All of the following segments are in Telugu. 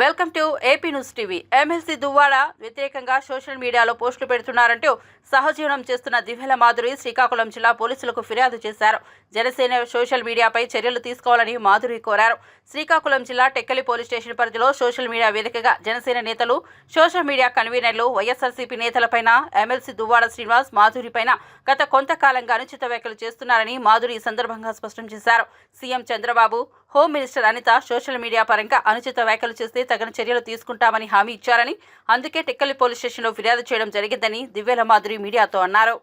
Welcome to AP news TV. MLC Duvvada వ్యతిరేకంగా సోషల్ మీడియాలో పోస్టులు పెడుతున్నారంటూ సహజీవనం చేస్తున్న దివ్యల మాధురి శ్రీకాకుళం జిల్లా పోలీసులకు ఫిర్యాదు చేశారు. జనసేన సోషల్ మీడియాపై చర్యలు తీసుకోవాలని మాధురి కోరారు. శ్రీకాకుళం జిల్లా టెక్కలి పోలీస్ స్టేషన్ పరిధిలో సోషల్ మీడియా వేదికగా జనసేన నేతలు సోషల్ మీడియా కన్వీనర్లు వైఎస్ఆర్సీపీ నేతలపైన ఎమ్మెల్సీ దువ్వాడ శ్రీనివాస్ మాధురిపైన గత కొంతకాలంగా అనుచిత వ్యాఖ్యలు చేస్తున్నారని మాధురి ఈ సందర్భంగా స్పష్టం చేశారు. CM Chandrababu home minister Anitha social media పరంగా అనుచిత వ్యాఖ్యలు చేస్తే తగిన చర్యలు తీసుకుంటామని హామీ ఇచ్చారని అందుకే టెక్కలి పోలీస్ స్టేషన్లో ఫిర్యాదు చేయడం జరిగిందని దివ్యల మాధురి మీడియాతో అన్నారు.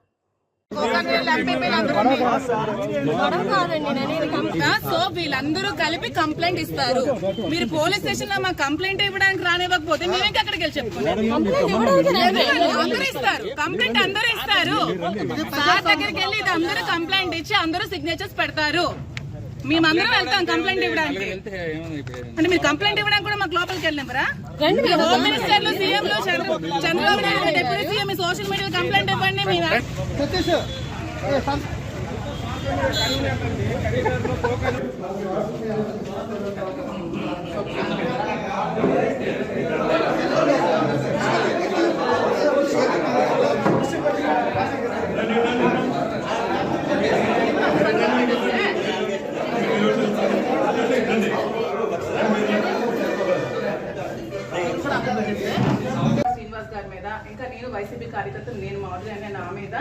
సో వీళ్ళందరూ కలిపి కంప్లైంట్ ఇస్తారు. మీరు పోలీస్ స్టేషన్లో మా కంప్లైంట్ ఇవ్వడానికి రానివ్వకపోతే మేము ఇంకా అక్కడికి వెళ్ళి చెప్పుకున్నాం ఇస్తారు కంప్లైంట్ అందరూ ఇస్తారు సార్ దగ్గరికి వెళ్ళి ఇది అందరూ కంప్లైంట్ ఇచ్చి అందరూ సిగ్నేచర్స్ పెడతారు. మేమందరం వెళ్తాం కంప్లైంట్ ఇవ్వడానికి. అంటే మీరు కంప్లైంట్ ఇవ్వడానికి కూడా మాకు లోపలికి వెళ్ళినవరా హోమ్ మినిస్టర్లు సీఎంలు Chandrababu Naidu deputy CM social media complaint ఇవ్వండి మేము శ్రీనివాస్ గారి మీద. ఇంకా నేను వైసీపీ కార్యకర్తలు నేను మాధురి అనే నా మీద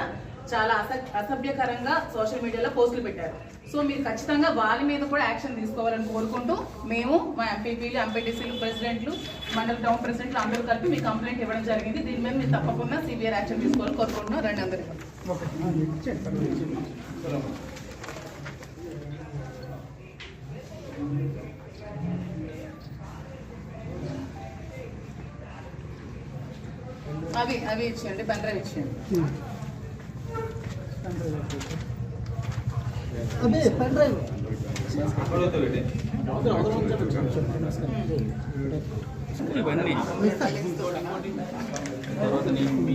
చాలా అస- అసభ్యకరంగా సోషల్ మీడియాలో పోస్టులు పెట్టారు. సో మీరు ఖచ్చితంగా వాళ్ళ మీద కూడా యాక్షన్ తీసుకోవాలని కోరుకుంటూ మేము మా ఎంపీపీలు ఎంపీటీసీలు ప్రెసిడెంట్లు మండల టౌన్ ప్రెసిడెంట్లు అందరూ కలిపి మీ కంప్లైంట్ ఇవ్వడం జరిగింది. దీని మీద మీరు తప్పకుండా సివియర్ యాక్షన్ తీసుకోవాలని కోరుకుంటున్నాం. రండి అందరికీ అవి అవి ఇచ్చేయండి పెన్ డ్రైవ్ ఇచ్చేయండి అదే పెన్ డ్రైవ్ ఇవన్నీ తర్వాత నేను మీ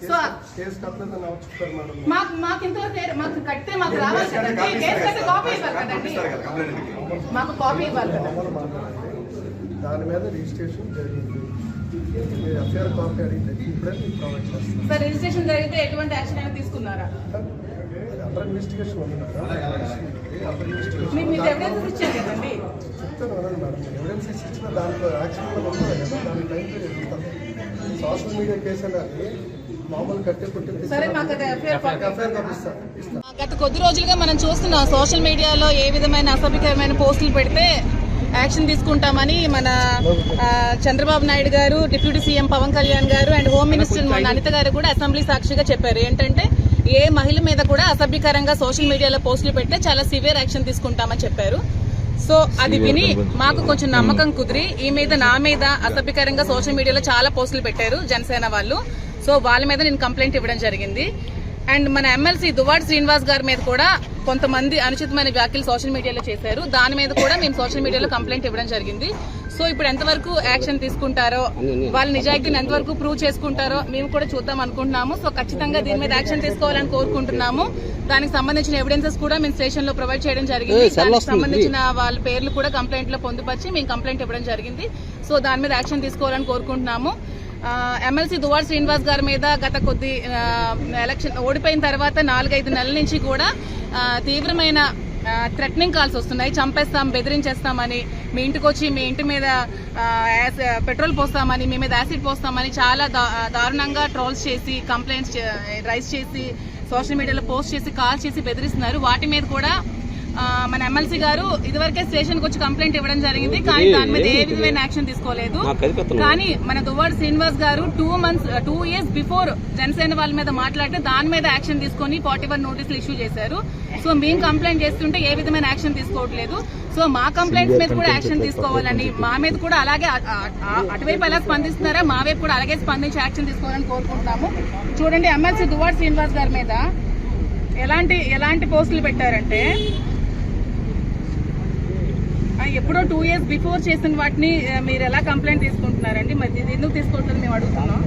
సో మాకు మాకు ఇంతవరకు. మాకు కట్టే మాకు రావాలి కదండి. కేసు కట్టే కాపీ ఇవ్వాలి కదండి. మాకు కాపీ ఇవ్వాలి కదా దాని మీద రిజిస్ట్రేషన్ జరిగింది. మీరు ఎఫ్ఐఆర్ కాపీ అడిగితే ఇప్పుడే మీకు ప్రొవైడ్ చేస్తాను సార్ రిజిస్ట్రేషన్ జరిగితే ఎటువంటి యాక్షన్ అయినా తీసుకున్నారా? అండర్ ఇన్వెస్టిగేషన్ ఉంది అండర్ మీకు మీరు ఇన్వెస్టిగేషన్ ఎవిడెన్స్ ఇచ్చారు కదండి. చెప్తాను కదండి మేడం. ఎవిడెన్స్ ఇచ్చిన దాంట్లో ఉంటుంది కదా. దాని టైం జరుగుతాం సోషల్ మీడియా కేసు అనేది మామూలు కట్టే పుట్టి ఎఫ్ఐఆర్ గత కొద్ది రోజులుగా మనం చూస్తున్నాం సోషల్ మీడియాలో ఏ విధమైన అసభ్యకరమైన పోస్టులు పెడితే యాక్షన్ తీసుకుంటామని మన చంద్రబాబు నాయుడు గారు డిప్యూటీ సీఎం పవన్ కళ్యాణ్ గారు అండ్ హోమ్ మినిస్టర్ మన అనిత గారు కూడా అసెంబ్లీ సాక్షిగా చెప్పారు. ఏంటంటే ఏ మహిళ మీద కూడా అసభ్యకరంగా సోషల్ మీడియాలో పోస్టులు పెడితే చాలా సివియర్ యాక్షన్ తీసుకుంటామని చెప్పారు. సో అది విని మాకు కొంచెం నమ్మకం కుదిరి. ఈ మీద నా మీద అసభ్యకరంగా సోషల్ మీడియాలో చాలా పోస్టులు పెట్టారు జనసేన వాళ్ళు. సో వాళ్ళ మీద నేను కంప్లైంట్ ఇవ్వడం జరిగింది. అండ్ మన ఎమ్మెల్సీ దువాడ్ శ్రీనివాస్ గారి మీద కూడా కొంతమంది అనుచితమైన వ్యాఖ్యలు సోషల్ మీడియాలో చేశారు. దాని మీద కూడా మేము సోషల్ మీడియాలో కంప్లైంట్ ఇవ్వడం జరిగింది. సో ఇప్పుడు ఎంతవరకు యాక్షన్ తీసుకుంటారో వాళ్ళ నిజాయితీని ఎంతవరకు ప్రూవ్ చేసుకుంటారో మేము కూడా చూద్దాం అనుకుంటున్నాము. సో ఖచ్చితంగా దీని మీద యాక్షన్ తీసుకోవాలని కోరుకుంటున్నాము. దానికి సంబంధించిన ఎవిడెన్సెస్ కూడా మేము స్టేషన్లో ప్రొవైడ్ చేయడం జరిగింది. దానికి సంబంధించిన వాళ్ళ పేర్లు కూడా కంప్లైంట్లో పొందుపరిచి మేము కంప్లైంట్ ఇవ్వడం జరిగింది. సో దాని మీద యాక్షన్ తీసుకోవాలని కోరుకుంటున్నాము. ఎమ్మెల్సీ దువార్ శ్రీనివాస్ గారి మీద గత కొద్ది ఎలక్షన్ ఓడిపోయిన తర్వాత నాలుగైదు నెలల నుంచి కూడా తీవ్రమైన థ్రెటనింగ్ కాల్స్ వస్తున్నాయి. చంపేస్తాం బెదిరించేస్తామని మీ ఇంటికి వచ్చి మీ ఇంటి మీద యాస్- పెట్రోల్ పోస్తామని మీ మీద యాసిడ్ పోస్తామని చాలా దారుణంగా ట్రోల్స్ చేసి కంప్లైంట్స్ రైస్ చేసి సోషల్ మీడియాలో పోస్ట్ చేసి కాల్ చేసి బెదిరిస్తున్నారు. వాటి మీద కూడా మన ఎమ్మెల్సీ గారు ఇదివరకే స్టేషన్కి వచ్చి కంప్లైంట్ ఇవ్వడం జరిగింది. కానీ దాని మీద ఏ విధమైన యాక్షన్ తీసుకోలేదు. కానీ మన దువ్వాడు శ్రీనివాస్ గారు two months two years before Janasena వాళ్ళ మీద మాట్లాడితే దాని మీద యాక్షన్ తీసుకొని ఫార్టీ వన్ నోటీసులు ఇష్యూ చేశారు. సో మేము కంప్లైంట్ చేస్తుంటే ఏ విధమైన యాక్షన్ తీసుకోవట్లేదు. సో మా కంప్లైంట్స్ మీద కూడా యాక్షన్ తీసుకోవాలండి. మా మీద కూడా అలాగే అటువైపు ఎలా స్పందిస్తున్నారా మా వైపు కూడా అలాగే స్పందించి యాక్షన్ తీసుకోవాలని కోరుకుంటున్నాము. చూడండి ఎమ్మెల్సీ దువ్వాడు శ్రీనివాస్ గారి మీద ఎలాంటి ఎలాంటి పోస్టులు పెట్టారంటే ఎప్పుడో టూ ఇయర్స్ బిఫోర్ చేసిన వాటిని మీరు ఎలా కంప్లైంట్ తీసుకుంటున్నారండి? మరి ఎందుకు తీసుకుంటుంది మేము అడుగుతున్నాం.